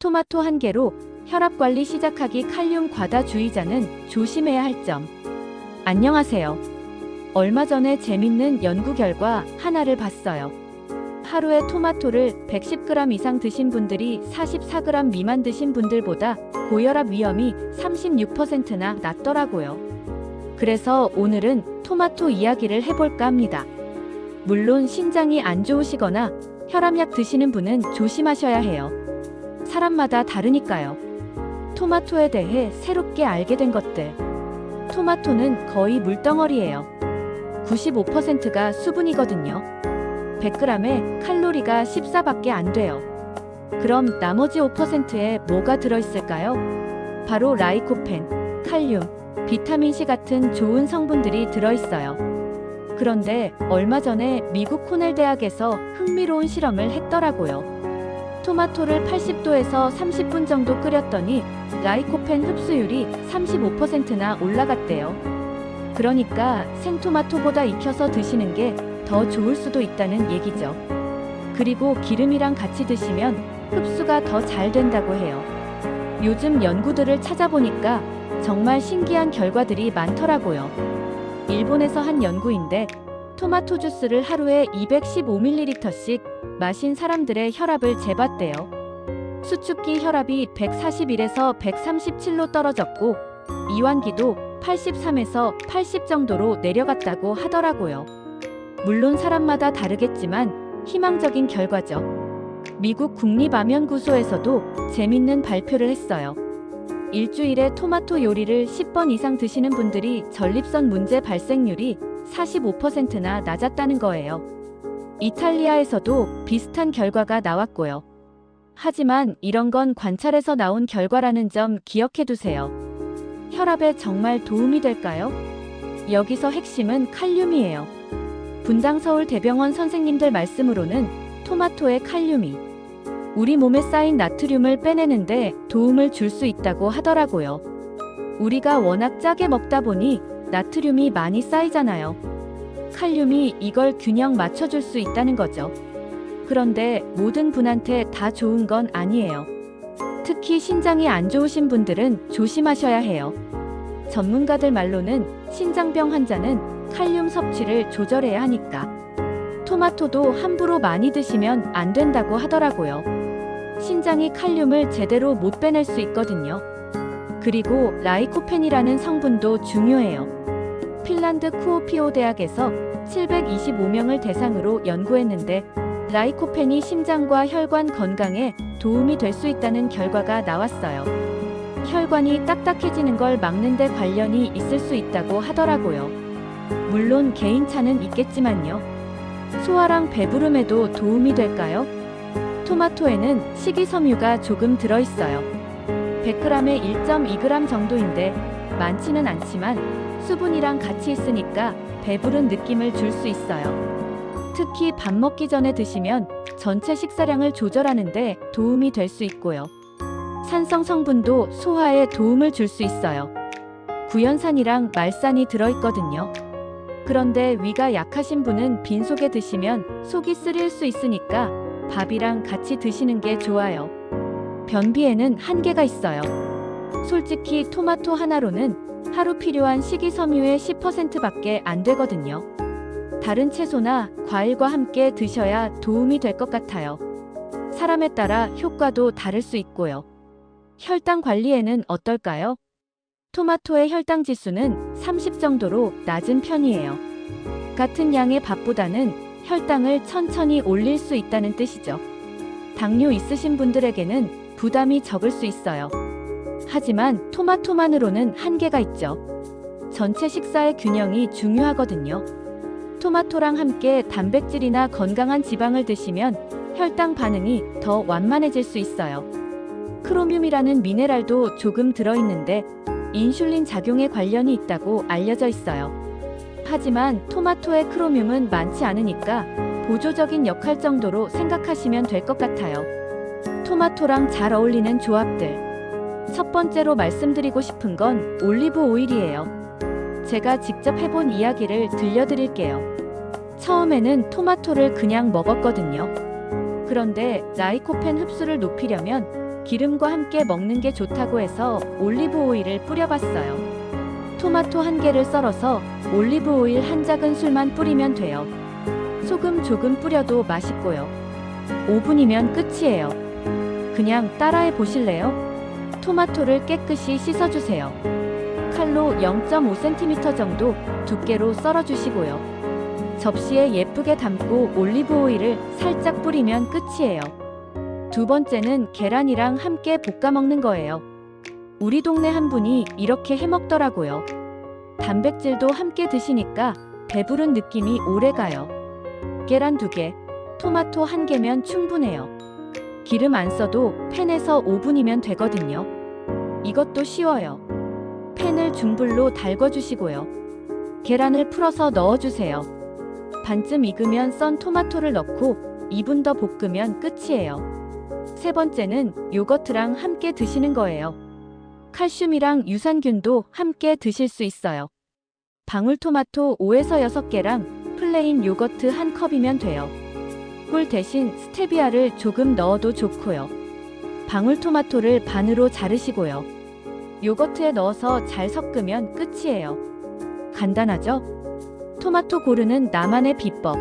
토마토 한 개로 혈압 관리 시작하기 칼륨 과다주의자는 조심해야 할 점. 안녕하세요. 얼마 전에 재밌는 연구 결과 하나를 봤어요. 하루에 토마토를 110g 이상 드신 분들이 44g 미만 드신 분들보다 고혈압 위험이 36%나 낮더라고요. 그래서 오늘은 토마토 이야기를 해볼까 합니다. 물론 신장이 안 좋으시거나 혈압약 드시는 분은 조심하셔야 해요. 사람마다 다르니까요. 토마토에 대해 새롭게 알게 된 것들. 토마토는 거의 물덩어리예요. 95%가 수분이거든요. 100g에 칼로리가 14밖에 안 돼요. 그럼 나머지 5%에 뭐가 들어있을까요? 바로 라이코펜, 칼륨, 비타민C 같은 좋은 성분들이 들어있어요. 그런데 얼마 전에 미국 코넬 대학에서 흥미로운 실험을 했더라고요. 토마토를 80도에서 30분 정도 끓였더니 라이코펜 흡수율이 35%나 올라갔대요. 그러니까 생토마토보다 익혀서 드시는 게 더 좋을 수도 있다는 얘기죠. 그리고 기름이랑 같이 드시면 흡수가 더 잘 된다고 해요. 요즘 연구들을 찾아보니까 정말 신기한 결과들이 많더라고요. 일본에서 한 연구인데 토마토 주스를 하루에 215ml씩 마신 사람들의 혈압을 재봤대요. 수축기 혈압이 141에서 137로 떨어졌고 이완기도 83에서 80 정도로 내려갔다고 하더라고요. 물론 사람마다 다르겠지만 희망적인 결과죠. 미국 국립암연구소에서도 재밌는 발표를 했어요. 일주일에 토마토 요리를 10번 이상 드시는 분들이 전립선 문제 발생률이 45%나 낮았다는 거예요. 이탈리아에서도 비슷한 결과가 나왔고요. 하지만 이런 건 관찰에서 나온 결과라는 점 기억해 두세요. 혈압에 정말 도움이 될까요? 여기서 핵심은 칼륨이에요. 분당서울 대병원 선생님들 말씀으로는 토마토의 칼륨이 우리 몸에 쌓인 나트륨을 빼내는데 도움을 줄 수 있다고 하더라고요. 우리가 워낙 짜게 먹다 보니 나트륨이 많이 쌓이잖아요. 칼륨이 이걸 균형 맞춰줄 수 있다는 거죠. 그런데 모든 분한테 다 좋은 건 아니에요. 특히 신장이 안 좋으신 분들은 조심하셔야 해요. 전문가들 말로는 신장병 환자는 칼륨 섭취를 조절해야 하니까. 토마토도 함부로 많이 드시면 안 된다고 하더라고요. 신장이 칼륨을 제대로 못 빼낼 수 있거든요. 그리고 라이코펜이라는 성분도 중요해요. 핀란드 쿠오피오 대학에서 725명을 대상으로 연구했는데 라이코펜이 심장과 혈관 건강에 도움이 될 수 있다는 결과가 나왔어요. 혈관이 딱딱해지는 걸 막는 데 관련이 있을 수 있다고 하더라고요. 물론 개인차는 있겠지만요. 소화랑 배부름에도 도움이 될까요? 토마토에는 식이섬유가 조금 들어있어요. 100g에 1.2g 정도인데 많지는 않지만 수분이랑 같이 있으니까 배부른 느낌을 줄 수 있어요. 특히 밥 먹기 전에 드시면 전체 식사량을 조절하는데 도움이 될 수 있고요. 산성 성분도 소화에 도움을 줄 수 있어요. 구연산이랑 말산이 들어있거든요. 그런데 위가 약하신 분은 빈속에 드시면 속이 쓰릴 수 있으니까 밥이랑 같이 드시는 게 좋아요. 변비에는 한계가 있어요. 솔직히 토마토 하나로는 하루 필요한 식이섬유의 10%밖에 안 되거든요. 다른 채소나 과일과 함께 드셔야 도움이 될 것 같아요. 사람에 따라 효과도 다를 수 있고요. 혈당 관리에는 어떨까요? 토마토의 혈당 지수는 30 정도로 낮은 편이에요. 같은 양의 밥보다는 혈당을 천천히 올릴 수 있다는 뜻이죠. 당뇨 있으신 분들에게는 부담이 적을 수 있어요. 하지만 토마토만으로는 한계가 있죠. 전체 식사의 균형이 중요하거든요. 토마토랑 함께 단백질이나 건강한 지방을 드시면 혈당 반응이 더 완만해질 수 있어요. 크로뮴이라는 미네랄도 조금 들어있는데 인슐린 작용에 관련이 있다고 알려져 있어요. 하지만 토마토의 크로뮴은 많지 않으니까 보조적인 역할 정도로 생각하시면 될 것 같아요. 토마토랑 잘 어울리는 조합들. 첫 번째로 말씀드리고 싶은 건 올리브 오일이에요. 제가 직접 해본 이야기를 들려드릴게요. 처음에는 토마토를 그냥 먹었거든요. 그런데 라이코펜 흡수를 높이려면 기름과 함께 먹는 게 좋다고 해서 올리브 오일을 뿌려봤어요. 토마토 한 개를 썰어서 올리브 오일 한 작은술만 뿌리면 돼요. 소금 조금 뿌려도 맛있고요. 5분이면 끝이에요. 그냥 따라해 보실래요? 토마토를 깨끗이 씻어주세요. 칼로 0.5cm 정도 두께로 썰어주시고요. 접시에 예쁘게 담고 올리브 오일을 살짝 뿌리면 끝이에요. 두 번째는 계란이랑 함께 볶아 먹는 거예요. 우리 동네 한 분이 이렇게 해 먹더라고요. 단백질도 함께 드시니까 배부른 느낌이 오래 가요. 계란 두 개, 토마토 한 개면 충분해요. 기름 안 써도 팬에서 5분이면 되거든요. 이것도 쉬워요. 팬을 중불로 달궈주시고요. 계란을 풀어서 넣어주세요. 반쯤 익으면 썬 토마토를 넣고 2분 더 볶으면 끝이에요. 세 번째는 요거트랑 함께 드시는 거예요. 칼슘이랑 유산균도 함께 드실 수 있어요. 방울토마토 5에서 6개랑 플레인 요거트 한 컵이면 돼요. 꿀 대신 스테비아를 조금 넣어도 좋고요. 방울토마토를 반으로 자르시고요. 요거트에 넣어서 잘 섞으면 끝이에요. 간단하죠? 토마토 고르는 나만의 비법.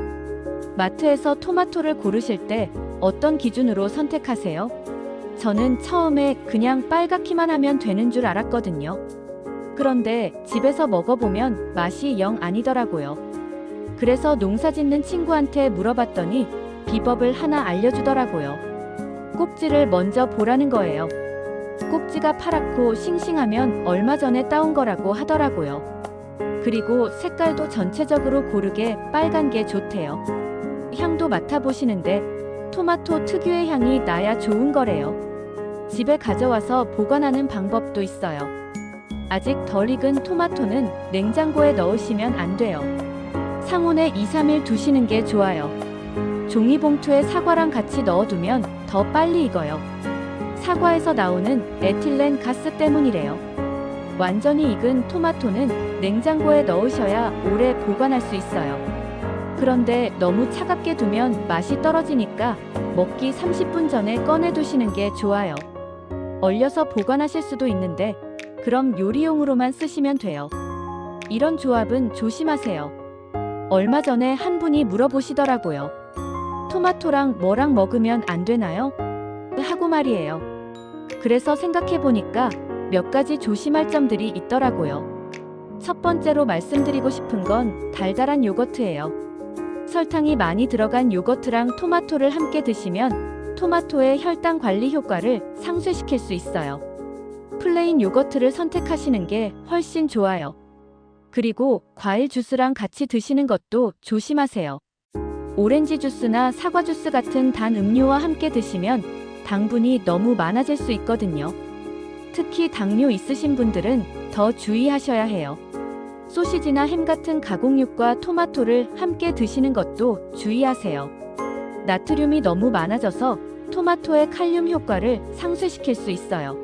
마트에서 토마토를 고르실 때 어떤 기준으로 선택하세요? 저는 처음에 그냥 빨갛기만 하면 되는 줄 알았거든요. 그런데 집에서 먹어보면 맛이 영 아니더라고요. 그래서 농사 짓는 친구한테 물어봤더니 비법을 하나 알려주더라고요. 꼭지를 먼저 보라는 거예요. 꼭지가 파랗고 싱싱하면 얼마 전에 따온 거라고 하더라고요. 그리고 색깔도 전체적으로 고르게 빨간 게 좋대요. 향도 맡아보시는데 토마토 특유의 향이 나야 좋은 거래요. 집에 가져와서 보관하는 방법도 있어요. 아직 덜 익은 토마토는 냉장고에 넣으시면 안 돼요. 상온에 2, 3일 두시는 게 좋아요. 종이봉투에 사과랑 같이 넣어두면 더 빨리 익어요. 사과에서 나오는 에틸렌 가스 때문이래요. 완전히 익은 토마토는 냉장고에 넣으셔야 오래 보관할 수 있어요. 그런데 너무 차갑게 두면 맛이 떨어지니까 먹기 30분 전에 꺼내 두시는 게 좋아요. 얼려서 보관하실 수도 있는데 그럼 요리용으로만 쓰시면 돼요. 이런 조합은 조심하세요. 얼마 전에 한 분이 물어보시더라고요. 토마토랑 뭐랑 먹으면 안 되나요? 하고 말이에요. 그래서 생각해보니까 몇 가지 조심할 점들이 있더라고요. 첫 번째로 말씀드리고 싶은 건 달달한 요거트예요. 설탕이 많이 들어간 요거트랑 토마토를 함께 드시면 토마토의 혈당 관리 효과를 상쇄시킬 수 있어요. 플레인 요거트를 선택하시는 게 훨씬 좋아요. 그리고 과일 주스랑 같이 드시는 것도 조심하세요. 오렌지 주스나 사과 주스 같은 단 음료와 함께 드시면 당분이 너무 많아질 수 있거든요. 특히 당뇨 있으신 분들은 더 주의하셔야 해요. 소시지나 햄 같은 가공육과 토마토를 함께 드시는 것도 주의하세요. 나트륨이 너무 많아져서 토마토의 칼륨 효과를 상쇄시킬 수 있어요.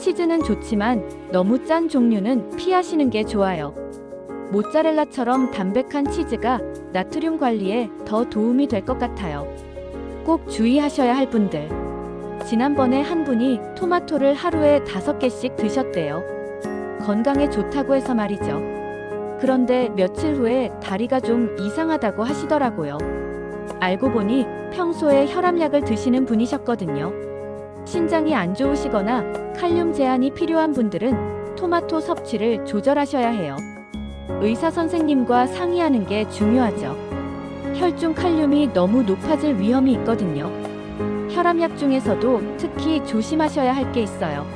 치즈는 좋지만 너무 짠 종류는 피하시는 게 좋아요. 모짜렐라처럼 담백한 치즈가 나트륨 관리에 더 도움이 될 것 같아요. 꼭 주의하셔야 할 분들. 지난번에 한 분이 토마토를 하루에 다섯 개씩 드셨대요. 건강에 좋다고 해서 말이죠. 그런데 며칠 후에 다리가 좀 이상하다고 하시더라고요. 알고 보니 평소에 혈압약을 드시는 분이셨거든요. 신장이 안 좋으시거나 칼륨 제한이 필요한 분들은 토마토 섭취를 조절하셔야 해요. 의사 선생님과 상의하는 게 중요하죠. 혈중 칼륨이 너무 높아질 위험이 있거든요. 혈압약 중에서도 특히 조심하셔야 할 게 있어요.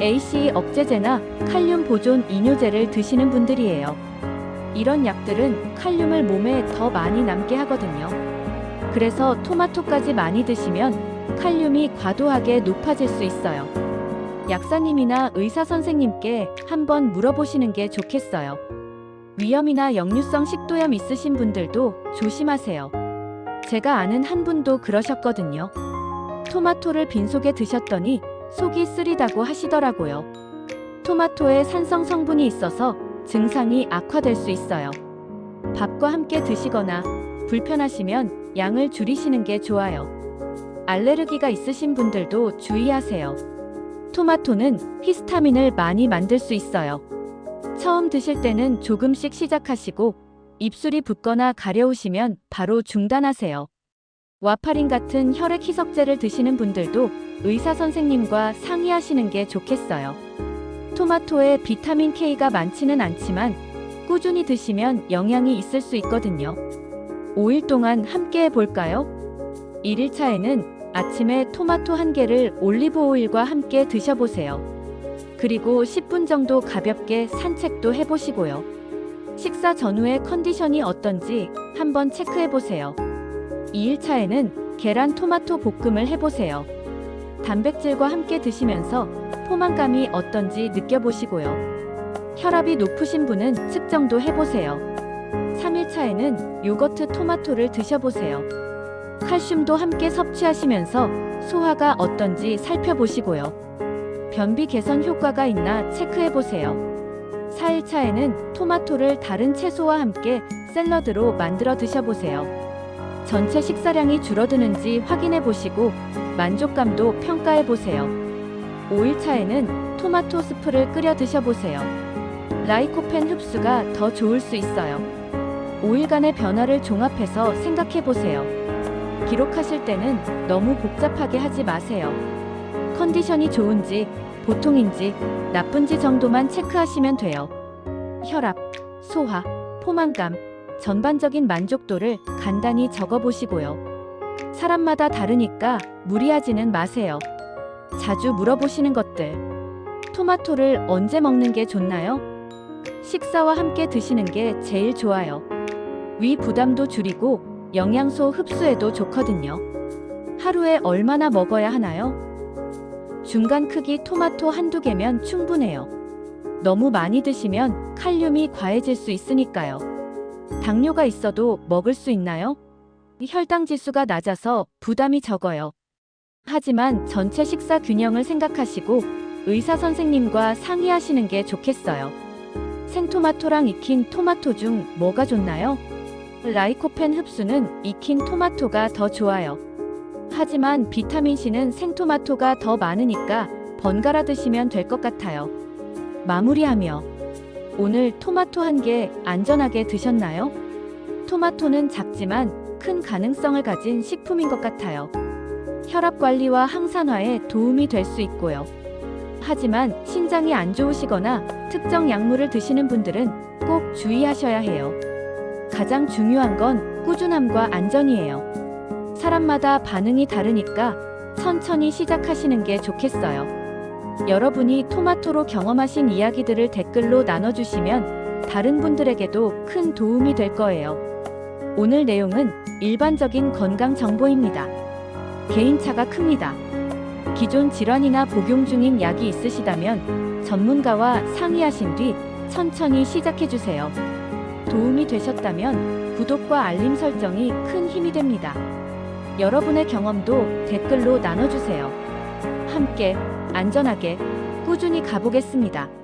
AC 억제제나 칼륨 보존 이뇨제를 드시는 분들이에요. 이런 약들은 칼륨을 몸에 더 많이 남게 하거든요. 그래서 토마토까지 많이 드시면 칼륨이 과도하게 높아질 수 있어요. 약사님이나 의사 선생님께 한번 물어보시는 게 좋겠어요. 위염이나 역류성 식도염 있으신 분들도 조심하세요. 제가 아는 한 분도 그러셨거든요. 토마토를 빈속에 드셨더니 속이 쓰리다고 하시더라고요. 토마토에 산성 성분이 있어서 증상이 악화될 수 있어요. 밥과 함께 드시거나 불편하시면 양을 줄이시는 게 좋아요. 알레르기가 있으신 분들도 주의하세요. 토마토는 히스타민을 많이 만들 수 있어요. 처음 드실 때는 조금씩 시작하시고 입술이 붓거나 가려우시면 바로 중단하세요. 와파린 같은 혈액 희석제를 드시는 분들도 의사 선생님과 상의하시는 게 좋겠어요. 토마토에 비타민 K가 많지는 않지만 꾸준히 드시면 영향이 있을 수 있거든요. 5일 동안 함께 해볼까요? 1일차에는 아침에 토마토 한 개를 올리브 오일과 함께 드셔보세요. 그리고 10분 정도 가볍게 산책도 해보시고요. 식사 전후의 컨디션이 어떤지 한번 체크해보세요. 2일차에는 계란 토마토 볶음을 해보세요. 단백질과 함께 드시면서 포만감이 어떤지 느껴보시고요. 혈압이 높으신 분은 측정도 해보세요. 3일차에는 요거트 토마토를 드셔보세요. 칼슘도 함께 섭취하시면서 소화가 어떤지 살펴보시고요. 변비 개선 효과가 있나 체크해보세요. 4일차에는 토마토를 다른 채소와 함께 샐러드로 만들어 드셔보세요. 전체 식사량이 줄어드는지 확인해 보시고 만족감도 평가해 보세요. 5일차에는 토마토 스프를 끓여 드셔보세요. 라이코펜 흡수가 더 좋을 수 있어요. 5일간의 변화를 종합해서 생각해 보세요. 기록하실 때는 너무 복잡하게 하지 마세요. 컨디션이 좋은지, 보통인지, 나쁜지 정도만 체크하시면 돼요. 혈압, 소화, 포만감, 전반적인 만족도를 간단히 적어보시고요. 사람마다 다르니까 무리하지는 마세요. 자주 물어보시는 것들. 토마토를 언제 먹는 게 좋나요? 식사와 함께 드시는 게 제일 좋아요. 위 부담도 줄이고 영양소 흡수에도 좋거든요. 하루에 얼마나 먹어야 하나요? 중간 크기 토마토 한두 개면 충분해요. 너무 많이 드시면 칼륨이 과해질 수 있으니까요. 당뇨가 있어도 먹을 수 있나요? 혈당 지수가 낮아서 부담이 적어요. 하지만 전체 식사 균형을 생각하시고 의사 선생님과 상의하시는 게 좋겠어요. 생토마토랑 익힌 토마토 중 뭐가 좋나요? 라이코펜 흡수는 익힌 토마토가 더 좋아요. 하지만 비타민C는 생토마토가 더 많으니까 번갈아 드시면 될 것 같아요. 마무리하며 오늘 토마토 한 개 안전하게 드셨나요? 토마토는 작지만 큰 가능성을 가진 식품인 것 같아요. 혈압 관리와 항산화에 도움이 될 수 있고요. 하지만 신장이 안 좋으시거나 특정 약물을 드시는 분들은 꼭 주의하셔야 해요. 가장 중요한 건 꾸준함과 안전이에요. 사람마다 반응이 다르니까 천천히 시작하시는 게 좋겠어요. 여러분이 토마토로 경험하신 이야기들을 댓글로 나눠주시면 다른 분들에게도 큰 도움이 될 거예요. 오늘 내용은 일반적인 건강 정보입니다. 개인차가 큽니다. 기존 질환이나 복용 중인 약이 있으시다면 전문가와 상의하신 뒤 천천히 시작해주세요. 도움이 되셨다면 구독과 알림 설정이 큰 힘이 됩니다. 여러분의 경험도 댓글로 나눠주세요. 함께 안전하게 꾸준히 가보겠습니다.